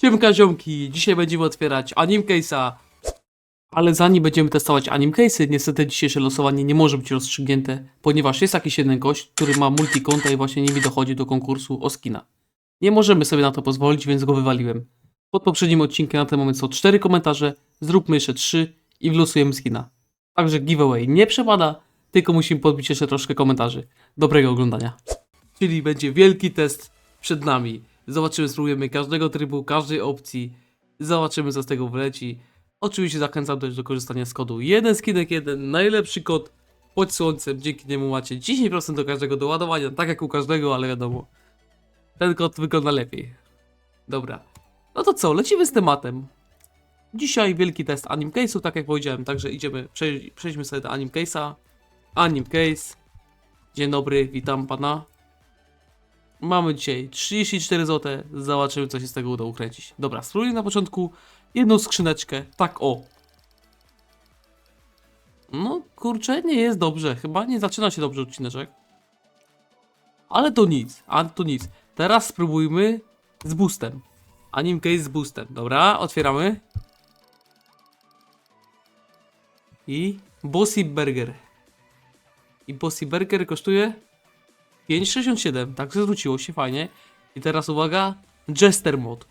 Siemka ziomki, dzisiaj będziemy otwierać Anim Case'a. Ale zanim będziemy testować Anim Case'y, niestety dzisiejsze losowanie nie może być rozstrzygnięte, ponieważ jest jakiś jeden gość, który ma multikonta i właśnie nimi dochodzi do konkursu o skina. Nie możemy sobie na to pozwolić, więc go wywaliłem. Pod poprzednim odcinkiem na ten moment są 4 komentarze, zróbmy jeszcze 3 i wlosujemy skina. Także giveaway nie przepada, tylko musimy podbić jeszcze troszkę komentarzy. Dobrego oglądania. Czyli będzie wielki test przed nami. Zobaczymy, spróbujemy każdego trybu, każdej opcji. Zobaczymy, co z tego wleci. Oczywiście zachęcam też do korzystania z kodu 1 skinek 1, najlepszy kod pod słońcem. Dzięki niemu macie 10% do każdego doładowania, tak jak u każdego, ale wiadomo. Ten kod wygląda lepiej. Dobra. No to co, lecimy z tematem. Dzisiaj wielki test Anim Case'u, tak jak powiedziałem, także idziemy, przej- przejdźmy sobie do Anim Case'a. Anim Case. Dzień dobry, witam pana. Mamy dzisiaj 34 zł. Zobaczymy, co się z tego uda ukręcić. Dobra, spróbujmy na początku jedną skrzyneczkę. Tak o. No, kurczę, nie jest dobrze. Chyba nie zaczyna się dobrze odcineczek. Ale to nic, a to nic. Teraz spróbujmy z boostem. Anim case z boostem. Dobra, otwieramy. I Bossy Burger. I Bossy Burger kosztuje 5,67, także zwróciło się fajnie. I teraz uwaga, Jester Mod.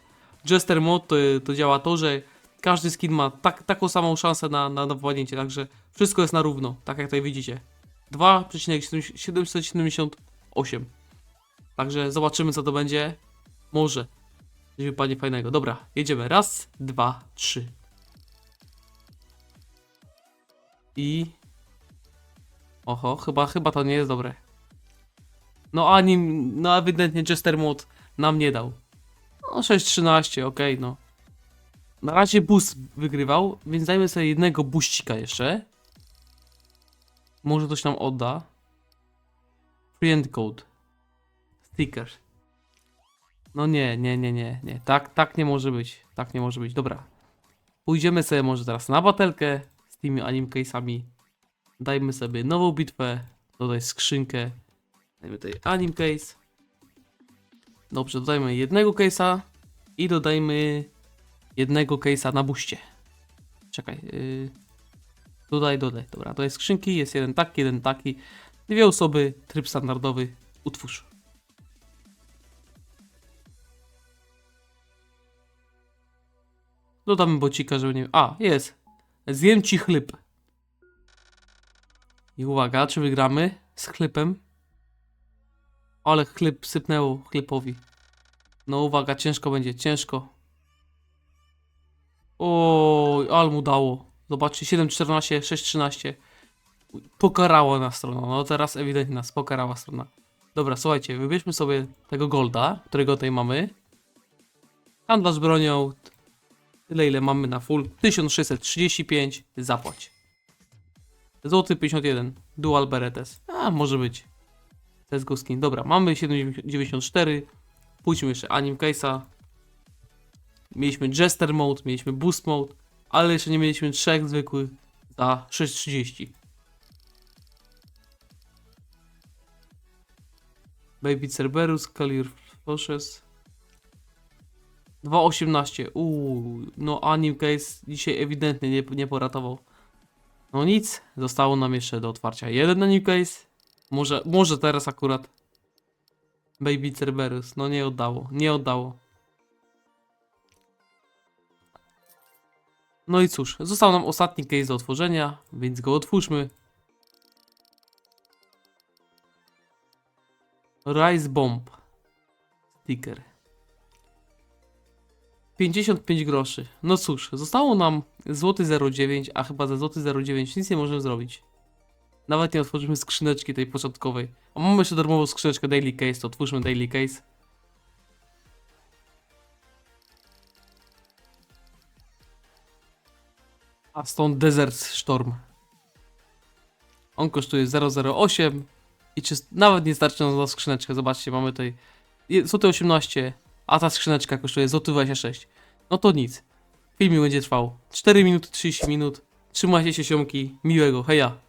Jester Mod to, to działa to, że każdy skin ma tak, taką samą szansę na, na, na wpadnięcie, także wszystko jest na równo, tak jak tutaj widzicie. 2,778. Także zobaczymy co to będzie. Może. Coś wypadnie fajnego. Dobra, jedziemy. Raz, dwa, trzy. I... Oho, chyba, chyba to nie jest dobre. No ani, no ewidentnie Jester Mod nam nie dał. No 6-13, okej no. Na razie boost wygrywał, więc dajmy sobie jednego buścika jeszcze. Może coś nam odda. Friend code. Sticker. No nie, nie, nie, nie, nie. Tak, tak nie może być. Tak nie może być. Dobra. Pójdziemy sobie może teraz na batelkę z tymi anim case'ami. Dajmy sobie nową bitwę. Dodaj skrzynkę. Dajmy tutaj anim case. Dobrze, dodajmy jednego case'a i dodajmy jednego case'a na buście. Czekaj. Yy... Dodaj, dodaj. Dobra, to jest skrzynki, jest jeden taki, jeden taki. Dwie osoby, tryb standardowy. Utwórz. Dodamy bocika, żeby nie... A, jest. Zjem ci chleb. I uwaga, czy wygramy z chlebem? Ale chleb sypnęło chlepowi. No uwaga, ciężko będzie, ciężko. Oj, ale mu dało. Zobaczcie, 7-14, 6-13. Pokarała nas strona. No teraz ewidentnie nas pokarała strona. Dobra, słuchajcie, wybierzmy sobie tego golda, którego tutaj mamy. Handlarz bronią. Tyle ile mamy na full. 1635. Zapłać. Złoty 51. Dual Beretes. A, może być. Let's go skin. Dobra, mamy 794. Pójdźmy jeszcze Anim Case'a. Mieliśmy Jester Mode, mieliśmy Boost Mode, ale jeszcze nie mieliśmy trzech zwykłych za 630. Baby Cerberus, Clear Flushes. 2.18. Uuu, no Anim Case dzisiaj ewidentnie nie, nie poratował. No nic, zostało nam jeszcze do otwarcia jeden Anim Case. Może, może teraz akurat. Baby Cerberus, no nie oddało, nie oddało. No i cóż, został nam ostatni case do otworzenia, więc go otwórzmy. Rise Bomb. Sticker. 55 groszy. No cóż, zostało nam złoty 0,9, a chyba za złoty 0,9 nic nie możemy zrobić. Nawet nie otworzymy skrzyneczki tej początkowej. A mamy jeszcze darmową skrzyneczkę Daily Case, to otwórzmy Daily Case. A stąd Desert Storm. On kosztuje 008 i czy nawet nie starczy nam za skrzyneczkę. Zobaczcie, mamy tutaj złoty 18, a ta skrzyneczka kosztuje złoty 26. No to nic. Filmik będzie trwał 4 minuty 30 minut. Trzymajcie się siomki. Miłego. Heja.